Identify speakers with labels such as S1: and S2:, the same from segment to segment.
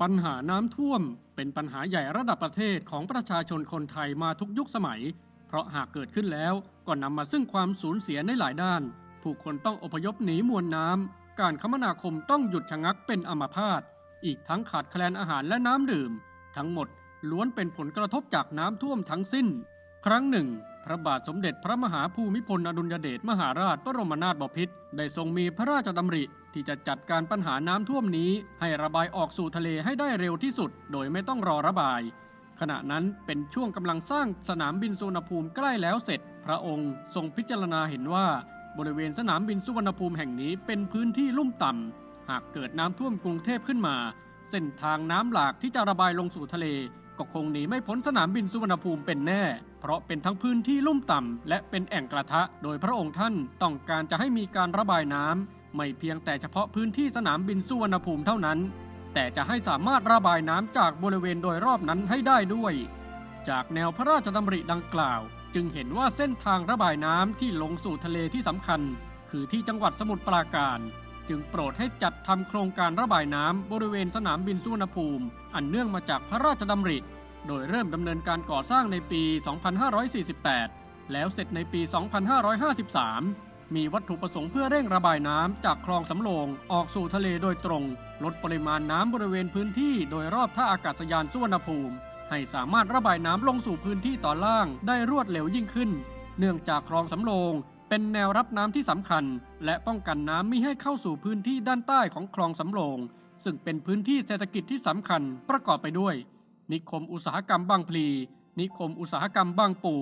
S1: ปัญหาน้ำท่วมเป็นปัญหาใหญ่ระดับประเทศของประชาชนคนไทยมาทุกยุคสมัย เพราะหากเกิดขึ้นแล้วก็นำมาซึ่งความสูญเสียในหลายด้าน ผู้คนต้องอพยพหนีมวลน้ำ การคมนาคมต้องหยุดชะงักเป็นอัมพาต อีกทั้งขาดแคลนอาหารและน้ำดื่ม ทั้งหมดล้วนเป็นผลกระทบจากน้ำท่วมทั้งสิ้น ครั้งหนึ่ง พระบาทสมเด็จพระมหาภูมิพลอดุลยเดชมหาราชบรมนาถบพิตรได้ทรงมีพระราชดำริ ที่จะจัดการปัญหาน้ำท่วมนี้ ให้ระบายออกสู่ทะเลให้ได้เร็วที่สุด โดยไม่ต้องรอระบาย ขณะนั้นเป็นช่วงกำลังสร้างสนามบินสุวรรณภูมิใกล้แล้วเสร็จ พระองค์ทรงพิจารณาเห็นว่า บริเวณสนามบินสุวรรณภูมิแห่งนี้เป็นพื้นที่ลุ่มต่ำหากเกิดน้ำท่วมกรุงเทพขึ้นมา เส้นทางน้ำหลากที่จะระบายลงสู่ทะเล ก็คงหนีไม่พ้นสนามบินสุวรรณภูมิเป็นแน่ เพราะเป็นทั้งพื้นที่ลุ่มต่ำและเป็นแอ่งกระทะ โดยพระองค์ท่านต้องการจะให้มีการระบายน้ำไม่เพียงแต่เฉพาะพื้นที่สนามบินสุวรรณภูมิเท่านั้น แต่จะให้สามารถระบายน้ำจากบริเวณโดยรอบนั้นให้ได้ด้วย จากแนวพระราชดำริดังกล่าว จึงเห็นว่าเส้นทางระบายน้ำที่ลงสู่ทะเลที่สำคัญ คือที่จังหวัดสมุทรปราการจึงโปรดให้จัดทำโครงการระบายน้ำบริเวณสนามบินสุวรรณภูมิ อันเนื่องมาจากพระราชดำริ โดยเริ่มดำเนินการก่อสร้างในปี 2548 แล้วเสร็จในปี 2553 มีวัตถุประสงค์เพื่อเร่งระบายน้ำจากคลองสำโรงออกสู่ทะเลโดยตรง ลดปริมาณน้ำบริเวณพื้นที่โดยรอบท่าอากาศยานสุวรรณภูมิ ให้สามารถระบายน้ำลงสู่พื้นที่ตอนล่างได้รวดเร็วยิ่งขึ้น เนื่องจากคลองสำโรงเป็นแนวรับน้ำที่สำคัญ และป้องกันน้ำไม่ให้เข้าสู่พื้นที่ด้านใต้ของคลองสำโรง ซึ่งเป็นพื้นที่เศรษฐกิจที่สำคัญประกอบไปด้วย นิคมอุตสาหกรรมบางพลี นิคมอุตสาหกรรมบางปู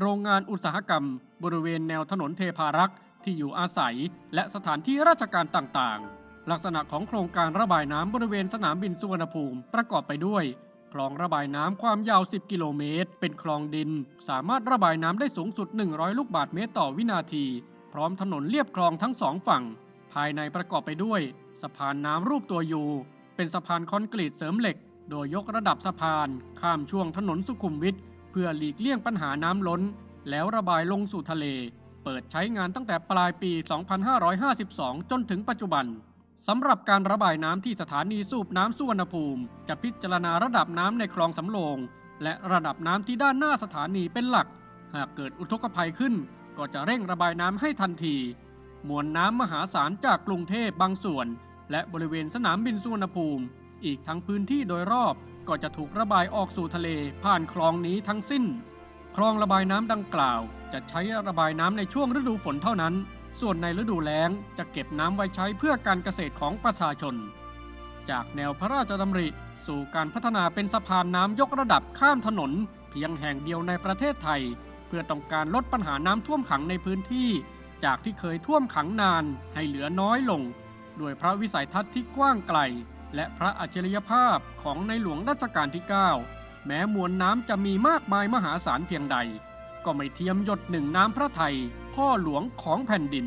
S1: โรงงานอุตสาหกรรม บริเวณแนวถนนเทพารักษ์ที่อยู่อาศัย และสถานที่ราชการต่างๆ ลักษณะของโครงการระบายน้ำบริเวณสนามบินสุวรรณภูมิประกอบไปด้วย คลองระบายน้ำความยาว 10 กิโลเมตร เป็นคลองดิน สามารถระบายน้ำได้สูงสุด 100 ลูกบาศก์เมตรต่อวินาที พร้อมถนนเลียบคลองทั้งสองฝั่ง ภายในประกอบไปด้วย สะพานน้ำรูปตัวยูเป็นสะพานคอนกรีตเสริมเหล็ก โดยยกระดับสะพานข้ามช่วงถนนสุขุมวิทเพื่อหลีกเลี่ยงปัญหาน้ำล้น แล้วระบายลงสู่ทะเล เปิดใช้งานตั้งแต่ปลายปี 2552 จนถึงปัจจุบันสำหรับการระบายน้ำที่สถานีสูบน้ำสุวรรณภูมิ จะพิจารณาระดับน้ำในคลองสำโรง และระดับน้ำที่ด้านหน้าสถานีเป็นหลัก หากเกิดอุทกภัยขึ้น ก็จะเร่งระบายน้ำให้ทันที มวลน้ำมหาศาลจากกรุงเทพบางส่วน และบริเวณสนามบินสุวรรณภูมิ อีกทั้งพื้นที่โดยรอบก็จะถูกระบายออกสู่ทะเลผ่านคลองนี้ทั้งสิ้น คลองระบายน้ำดังกล่าว จะใช้ระบายน้ำในช่วงฤดูฝนเท่านั้น ส่วนในฤดูแล้งจะเก็บน้ำไว้ใช้เพื่อการเกษตรของประชาชน จากแนวพระราชดำริ สู่การพัฒนาเป็นสะพานน้ำยกระดับข้ามถนน เพียงแห่งเดียวในประเทศไทย เพื่อต้องการลดปัญหาน้ำท่วมขังในพื้นที่ จากที่เคยท่วมขังนานให้เหลือน้อยลง ด้วยพระวิสัยทัศน์ที่กว้างไกล และพระอัจฉริยภาพของในหลวงรัชกาลที่ 9 แม้มวลน้ำจะมีมากมายมหาศาลเพียงใด ก็ไม่เทียมหยดหนึ่งน้ำพระไทย พ่อหลวงของแผ่นดิน